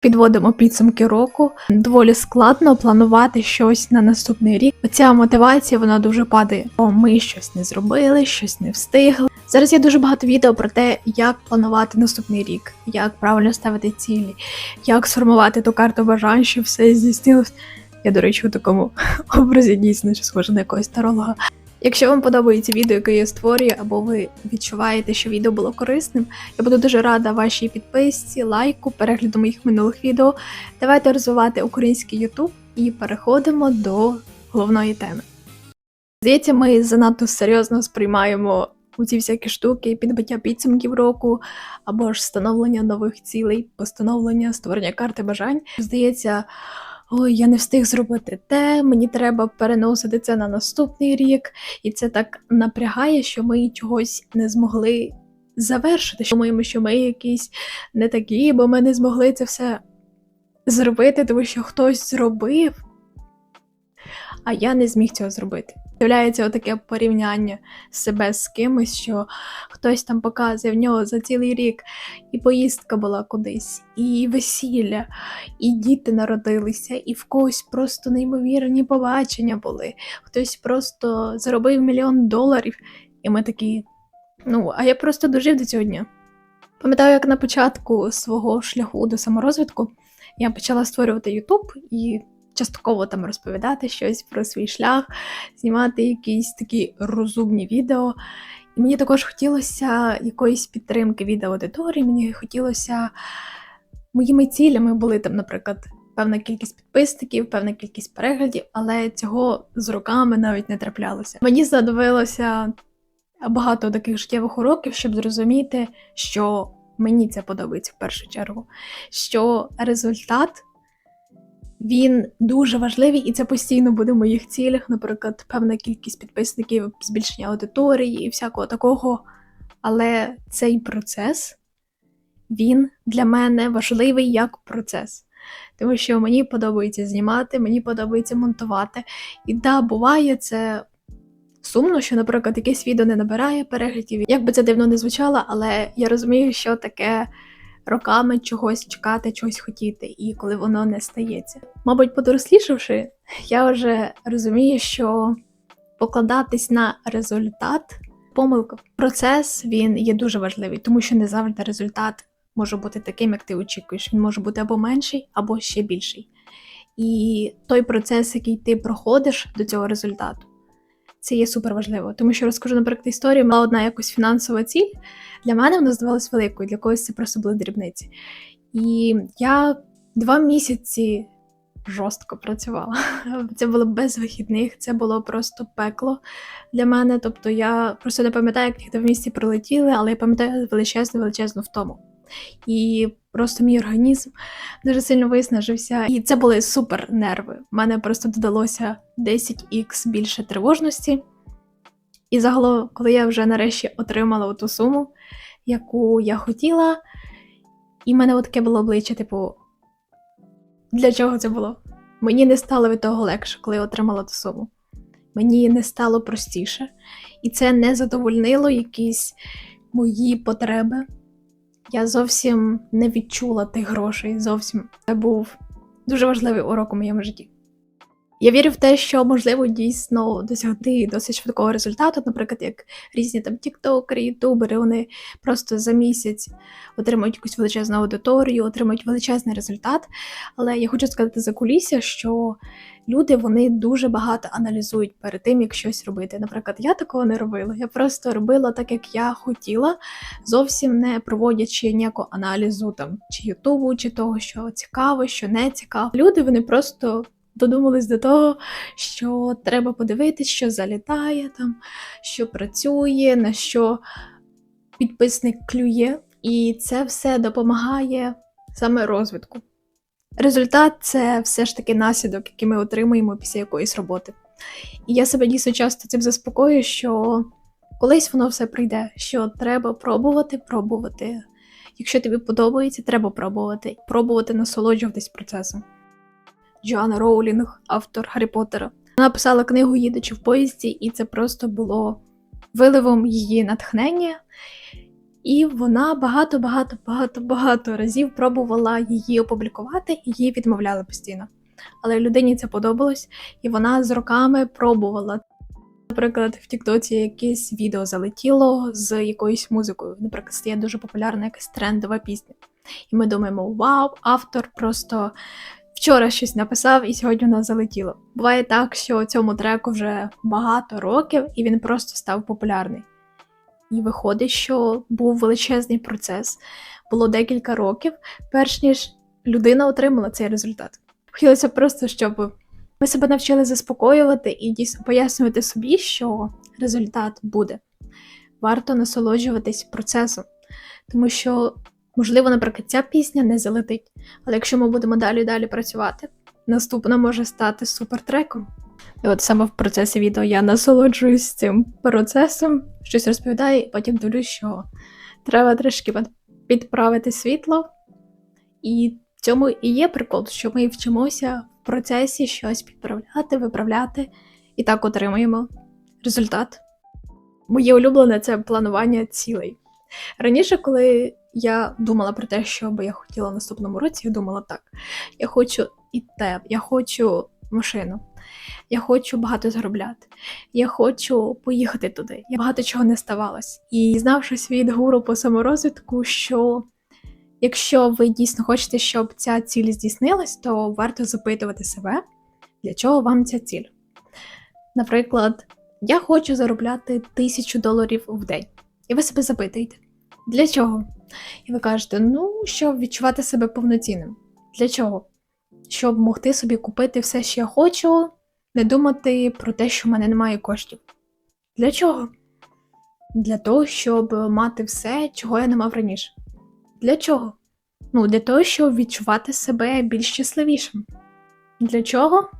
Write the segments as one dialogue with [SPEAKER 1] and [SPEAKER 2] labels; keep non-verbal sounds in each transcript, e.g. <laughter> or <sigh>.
[SPEAKER 1] Підводимо підсумки року. Доволі складно планувати щось на наступний рік. Оця мотивація вона дуже падає. О, ми щось не зробили, щось не встигли. Зараз є дуже багато відео про те, як планувати наступний рік, як правильно ставити цілі, як сформувати ту карту бажань, щоб все здійснилось. Я, до речі, у такому <laughs> образі дійсно що схожа на якогось таролога. Якщо вам подобається відео, яке я створюю, або ви відчуваєте, що відео було корисним, я буду дуже рада вашій підписці, лайку, перегляду моїх минулих відео. Давайте розвивати український YouTube і переходимо до головної теми. Здається, ми занадто серйозно сприймаємо ці всякі штуки, підбиття підсумків року, або ж встановлення нових цілей, постановлення, створення карти бажань. Здається, ой, я не встиг зробити те, мені треба переносити це на наступний рік, і це так напрягає, що ми чогось не змогли завершити. Що ми, що ми якісь не такі, бо ми не змогли це все зробити, тому що хтось зробив, а я не зміг цього зробити. З'являється отаке порівняння себе з кимось, що хтось там показує в нього за цілий рік, і поїздка була кудись, і весілля, і діти народилися, і в когось просто неймовірні побачення були. Хтось просто заробив мільйон доларів, і ми такі. Ну, а я просто дожив до цього дня. Пам'ятаю, як на початку свого шляху до саморозвитку я почала створювати YouTube і частково там розповідати щось про свій шлях, знімати якісь такі розумні відео. І мені також хотілося якоїсь підтримки від аудиторії, мені хотілося моїми цілями були там, наприклад, певна кількість підписників, певна кількість переглядів, але цього з роками навіть не траплялося. Мені знадобилося багато таких життєвих уроків, щоб зрозуміти, що мені це подобається в першу чергу, що результат він дуже важливий, і це постійно буде в моїх цілях, наприклад, певна кількість підписників, збільшення аудиторії і всякого такого. Але цей процес він для мене важливий як процес. Тому що мені подобається знімати, мені подобається монтувати. І да, буває це сумно, що, наприклад, якесь відео не набирає переглядів. Як би це дивно не звучало, але я розумію, що таке роками чогось чекати, чогось хотіти, і коли воно не стається. Мабуть, подорослішавши, я вже розумію, що покладатись на результат помилка. Процес він є дуже важливий, тому що не завжди результат може бути таким, як ти очікуєш. Він може бути або менший, або ще більший. І той процес, який ти проходиш до цього результату, це є супер важливо. Тому що розкажу, наприклад, історію, мала одна якось фінансова ціль. Для мене вона здавалась великою, для когось це просто були дрібниці. І я два місяці жорстко працювала. <laughs> Це було без вихідних, це було просто пекло для мене. Тобто я просто не пам'ятаю, як їх два місяці пролетіли, але я пам'ятаю величезну, величезну втому. І просто мій організм дуже сильно виснажився. І це були супер нерви. У мене просто додалося 10х більше тривожності. І загалом, коли я вже нарешті отримала ту суму, яку я хотіла, і в мене таке було обличчя, типу, для чого це було? Мені не стало від того легше, коли я отримала ту суму. Мені не стало простіше, і це не задовольнило якісь мої потреби. Я зовсім не відчула тих грошей. Зовсім це був дуже важливий урок у моєму житті. Я вірю в те, що можливо дійсно досягти досить швидкого результату, наприклад, як різні там тіктокери, ютубери, вони просто за місяць отримують якусь величезну аудиторію, отримують величезний результат. Але я хочу сказати за кулісся, що люди вони дуже багато аналізують перед тим, як щось робити. Наприклад, я такого не робила. Я просто робила так, як я хотіла, зовсім не проводячи ніякого аналізу там чи Ютубу, чи того, що цікаво, що не цікаво. Люди вони просто додумались до того, що треба подивитись, що залітає там, що працює, на що підписник клює, і це все допомагає саме розвитку. Результат це все ж таки наслідок, який ми отримуємо після якоїсь роботи. І я себе дійсно часто цим заспокоюю, що колись воно все прийде, що треба пробувати, пробувати. Якщо тобі подобається, треба пробувати, пробувати насолоджуватись процесом. Джоанна Роулінг, автор Гаррі Поттера. Вона писала книгу Їдучи в поїзді, і це просто було виливом її натхнення, і вона багато, багато, багато, багато разів пробувала її опублікувати, і їй відмовляли постійно. Але людині це подобалось, і вона з роками пробувала. Наприклад, в Тіктоці якесь відео залетіло з якоюсь музикою. Наприклад, стає дуже популярна якась трендова пісня. І ми думаємо, вау, автор просто вчора щось написав і сьогодні воно залетіло. Буває так, що цьому треку вже багато років, і він просто став популярний. І виходить, що був величезний процес. Було декілька років, перш ніж людина отримала цей результат. Хотілося просто, щоб ми себе навчили заспокоювати і дійсно пояснювати собі, що результат буде. Варто насолоджуватись процесом, тому що, можливо, наприклад, ця пісня не залетить, але якщо ми будемо далі далі працювати, наступна може стати супертреком. І от саме в процесі відео я насолоджуюсь цим процесом, щось розповідаю, і потім дивлюсь, що треба трішки підправити світло. І в цьому і є прикол, що ми вчимося в процесі щось підправляти, виправляти, і так отримуємо результат. Моє улюблене це планування цілей. Раніше, коли я думала про те, що би я хотіла в наступному році, я думала так: я хочу і те, я хочу машину, я хочу багато заробляти, я хочу поїхати туди. Я багато чого не ставалось. І знавшись від гуру по саморозвитку, що якщо ви дійсно хочете, щоб ця ціль здійснилась, то варто запитувати себе, для чого вам ця ціль. Наприклад, я хочу заробляти тисячу доларів в день. І ви себе запитуєте, для чого? І ви кажете, ну, щоб відчувати себе повноцінним. Для чого? Щоб могти собі купити все, що я хочу, не думати про те, що в мене немає коштів. Для чого? Для того, щоб мати все, чого я не мав раніше. Для чого? Ну, для того, щоб відчувати себе більш щасливішим. Для чого?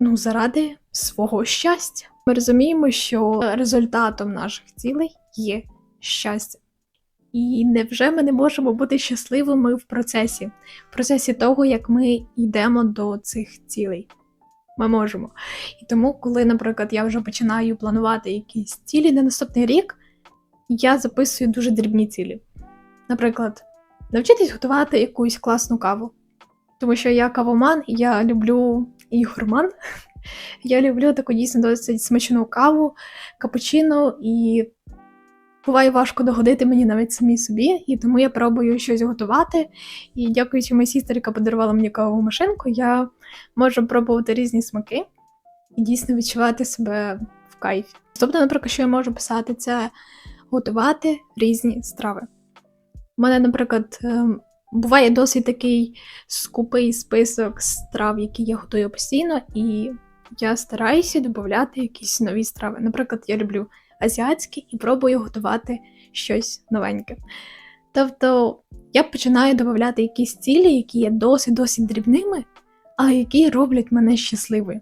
[SPEAKER 1] Ну, заради свого щастя. Ми розуміємо, що результатом наших цілей є щастя. І невже ми не можемо бути щасливими в процесі, в процесі того, як ми йдемо до цих цілей? Ми можемо. І тому, коли, наприклад, я вже починаю планувати якісь цілі на наступний рік, я записую дуже дрібні цілі. Наприклад, навчитись готувати якусь класну каву. Тому що я кавоман, я люблю і гурман. <laughs> Я люблю таку дійсно досить смачну каву, капучино, і буває важко догодити мені навіть самі собі, і тому я пробую щось готувати. І дякуючи моїй сістрі, яка подарувала мені кавову машинку, я можу пробувати різні смаки і дійсно відчувати себе в кайфі. Тобто, наприклад, що я можу писати, це готувати різні страви. У мене, наприклад, ем, буває досить такий скупий список страв, які я готую постійно, і я стараюся додати якісь нові страви. Наприклад, я люблю азіатські і пробую готувати щось новеньке. Тобто я починаю додати якісь цілі, які є досить-досить дрібними, але які роблять мене щасливою.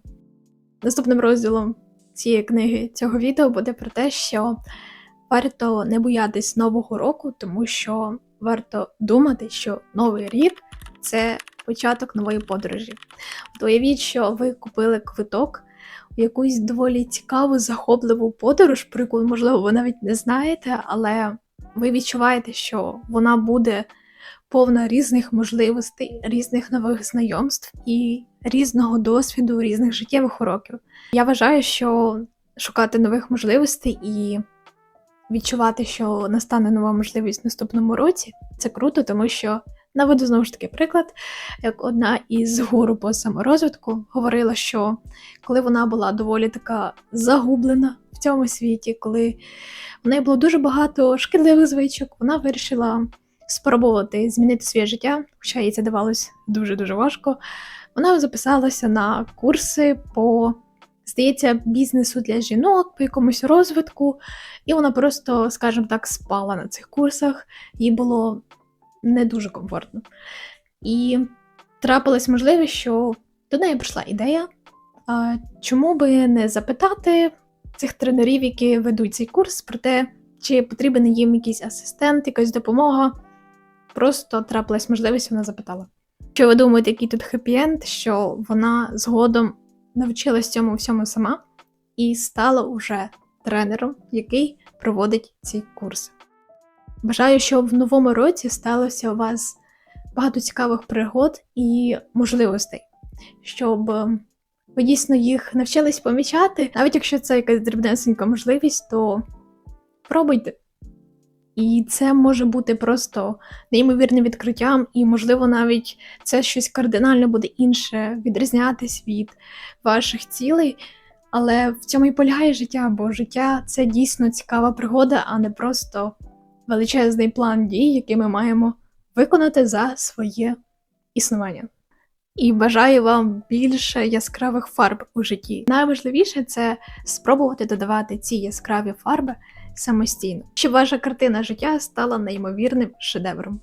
[SPEAKER 1] Наступним розділом цієї книги цього відео буде про те, що варто не боятись нового року, тому що варто думати, що новий рік це початок нової подорожі. Уявіть, що ви купили квиток якусь доволі цікаву, захопливу подорож, про яку, можливо, ви навіть не знаєте, але ви відчуваєте, що вона буде повна різних можливостей, різних нових знайомств і різного досвіду, різних життєвих уроків. Я вважаю, що шукати нових можливостей і відчувати, що настане нова можливість в наступному році, це круто, тому що наведу знову ж таки приклад, як одна із гуру по саморозвитку говорила, що коли вона була доволі така загублена в цьому світі, коли в неї було дуже багато шкідливих звичок, вона вирішила спробувати змінити своє життя, хоча їй це давалось дуже-дуже важко. Вона записалася на курси по здається, бізнесу для жінок, по якомусь розвитку, і вона просто, скажімо так, спала на цих курсах, їй було не дуже комфортно. І трапилась можливість, що до неї прийшла ідея, а чому би не запитати цих тренерів, які ведуть цей курс, про те, чи потрібен їм якийсь асистент, якась допомога. Просто трапилась можливість, вона запитала. Що ви думаєте, який тут хеппі-енд, що вона згодом навчилась цьому всьому сама і стала уже тренером, який проводить ці курси. Бажаю, щоб в новому році сталося у вас багато цікавих пригод і можливостей, щоб ви дійсно їх навчились помічати, навіть якщо це якась дрібнесенька можливість, то пробуйте. І це може бути просто неймовірним відкриттям, і, можливо, навіть це щось кардинально буде інше, відрізнятись від ваших цілей. Але в цьому і полягає життя, бо життя це дійсно цікава пригода, а не просто величезний план дій, який ми маємо виконати за своє існування. І бажаю вам більше яскравих фарб у житті. Найважливіше це спробувати додавати ці яскраві фарби самостійно, щоб ваша картина життя стала неймовірним шедевром.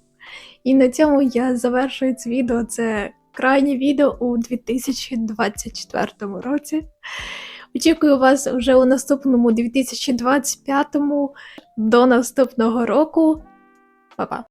[SPEAKER 1] І на цьому я завершую це відео. Це крайнє відео у 2024 році. Очікую вас вже у наступному 2025-му. до наступного року. Па-па!